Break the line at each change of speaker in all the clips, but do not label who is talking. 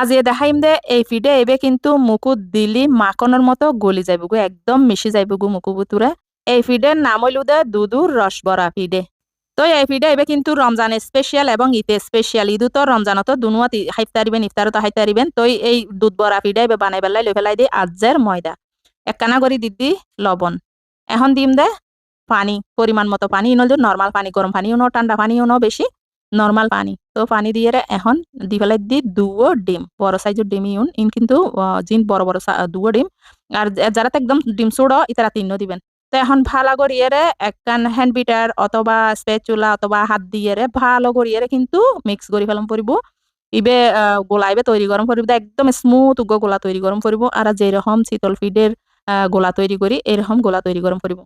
আজ এ দেখাইম দে, এই ফিডে এবে কিন্তু মুকুত দিলি মাখনের মতো গলি যাইব গো একদম মিশি যাইব গো মুকু বুতুরে এই ফিডের নাম হইল দে দুদুর রসবরা ফিডে। তো এই ফিডে এবে কিন্তু রমজান স্পেশাল এবং ঈদে স্পেশাল ঈদু তো রমজানত দুনুয়াত হাইতে পারিবেন ইফতারত হাইতে পারিবেন তো এই দুধ বরা ফিডে এবে বানাই পেলাই লই ফেলাই দি আজের ময়দা। একখানা করে দিদি লবণ। এখন দিম দে পানি, পরিমাণ মতো পানি। ইনল নর্মাল পানি, গরম পানিও ন ঠান্ডা পানিও ন বেশি। নর্মাল পানি। তো পানি দিয়ে এখন দি ফেলাই দি দুও ডিম, বড় সাইজের ডিম ইউন ইন কিন্তু জিন বড় বড় দুও ডিম। আর যারা একদম ডিম চুড়ো ইতারা তিনও দিবেন। তো এখন ভালো করিয়ে একখান হ্যান্ড বিটার অথবা স্পেচুলা অথবা হাত দিয়ে ভালো করিয়ে কিন্তু মিক্স করে ফেলাম পরিব ইবে গোলা ইবে তৈরি গরম করিব একদম স্মুথ উগ্র গোলা তৈরি গরম করিব আর যেরকম শীতল ফিডের গোলা তৈরি করি এরকম গোলা তৈরি গরম করিব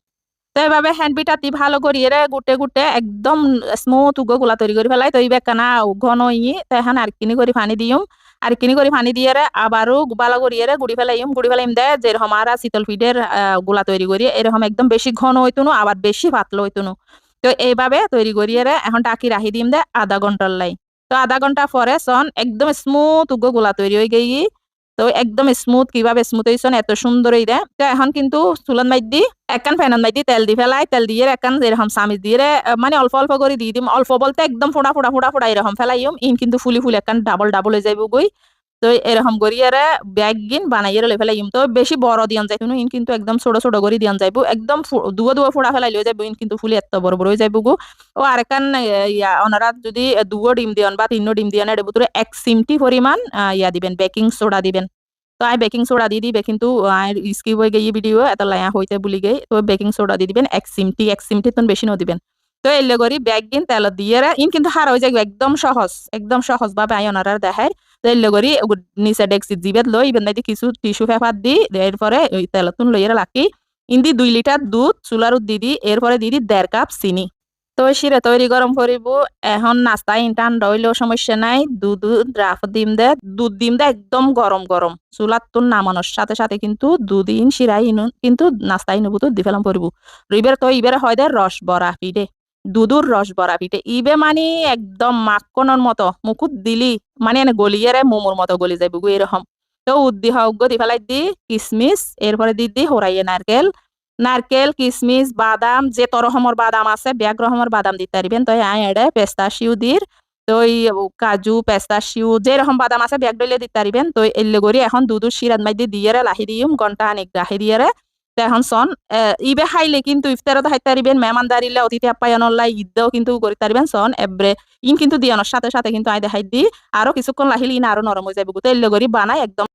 তো এভাবে হ্যান্ড বিটাতি ভালো করিয়ে রে গুটে গুটে একদম স্মুথ উগ্র গোলা তৈরি করে ফেলাই। তো এই বেকানা ঘন ইয়ে তো এখন আর কিনি করে পানি দিম আর কিনি করে পানি দিয়ে আবারও ভালো করিয়ে রে গুড়ি ফেলাইম গুড়ি ফেলাইম দে যেরকম আর শীতল আহ, গোলা তৈরি করি এরকম একদম বেশি ঘন হইতুনো আবার বেশি পাতলা হইতুনো। তো এইভাবে তৈরি করিয়ে রে এখন টাকি রাখি দিম দে আধা ঘণ্টার লাই। তো আধা ঘণ্টা পরে সন একদম স্মুথ উগ্র গোলা তৈরি হয়ে গেই তো একদম স্মুথ কীভাবে স্মুথ হয়েছেন এত সুন্দর দেয় তো এখন কিন্তু চুলন মাই দি একখান ফ্যানন মাই দি তেল দি ফেলাই তেল দিয়ে একখান এরকম সামিজ দিয়ে রে, মানে অল্প অল্প করে দিয়ে দিম। অল্প বলতে একদম ফোড়া ফোড়া ফোড়া ফোড়া এরকম ফেলাইম ইন কিন্তু ফুলি ফুলি একখান ডাবল ডাবল হয়ে যাইব গই তো এরকম করিয়ে রে ব্যাগ গিন বানাইয়ে লে ফেলাইম। তো বেশি বড় দিয়ন যাইতো ইন কিন্তু একদম ছোট ছোট করে দিয়ন যাইব। একদম দুয়া দুয়া ফোড়া ফেলাই লয়ে যাইব, ইন কিন্তু ফুলি এত বড় বড় হয়ে যাইব গো। ও আরেকখান ইয়া যদি দুও ডিম দিয়ন বা তিনো ডিম দিয়ন এর ভিতরে এক সিমটি পরিমাণ ইয়া দিবেন বেকিং সোডা দিবেন। তো আই বেকিং সোডা দি দিবে, কিন্তু স্কিপ হয়ে গিয়ে ভিডিও এত লায়া হইতে বুলি গই। তো বেকিং সোডা দি দিবেন, এক সিমটি এক সিমটি তো বেশি ন তো এলে করি ব্যাগ দিন তেল দিয়ে ইন কিন্তু হার হয়ে যাবে একদম সহজ একদম সহজ ভাবে আই ওনারা দেখায় তো এলে করি নিচে ডেক্সি জিবেত লই ইবেন নাইতে কিছু টিস্যু পেপার দি এরপরে ওই তেলতুন লইয়ে রাখি ইন্দি দুই লিটার দুধ চুলার দি দি, এরপরে দি দি দেড় কাপ চিনি। তো শিরে তৈরি গরম করিব এখন নাস্তা ইনটান রইলেও সমস্যা নাই। দুধ ড্রাফ দিম দে, দুধ দিম দে, একদম গরম গরম চুলার তো নামানোর সাথে সাথে কিন্তু দুধ ইন শিরাই কিন্তু নাস্তা ইনবু তো দি ফেলাম পরিব রইবের তো ইবের হয় দে রস বরা পিঠে দুধুর রস বরা পিঠে। ইবে মানে একদম মাখনের মতো মুকুত দিলি মানে গলিয়ে রে মোমোর মতো গলি যাইব এরকম। তো উদ্দি হোক দি ফেলাই দি কিসমিস এরপরে দি দি হরাইয়ে নারকেল নারকেল কিসমিস বাদাম, যে তরহমর বাদাম আছে ব্যাগ রহমর বাদাম দিতে পারিবেন তো আই এডে পেস্তাশিও দির তো কাজু পেস্তাশিও যে রকম বাদাম আছে ব্যাগ ডলে দিতে পারিবেন তো এলে করি এখন দুধ সিরাত মাইদি দিয়ে রে লাহি দিম ঘণ্টা আনিক রাখি দিয়ে তো এখন সন ইবে খাইলে কিন্তু ইফতারত হাইতে পারিবেন মেহমান দাঁড়িলে অতিথি আপ্যায়ন লাই ঈদও কিন্তু করতে পারিবেন সন এব্রে ইন কিন্তু দিয়ানোর সাথে সাথে কিন্তু আই দেখাই দি। আরও কিছুক্ষণ লাহিলে ইন আরও নরম হয়ে যাবে গুতে এল করি বানাই একদম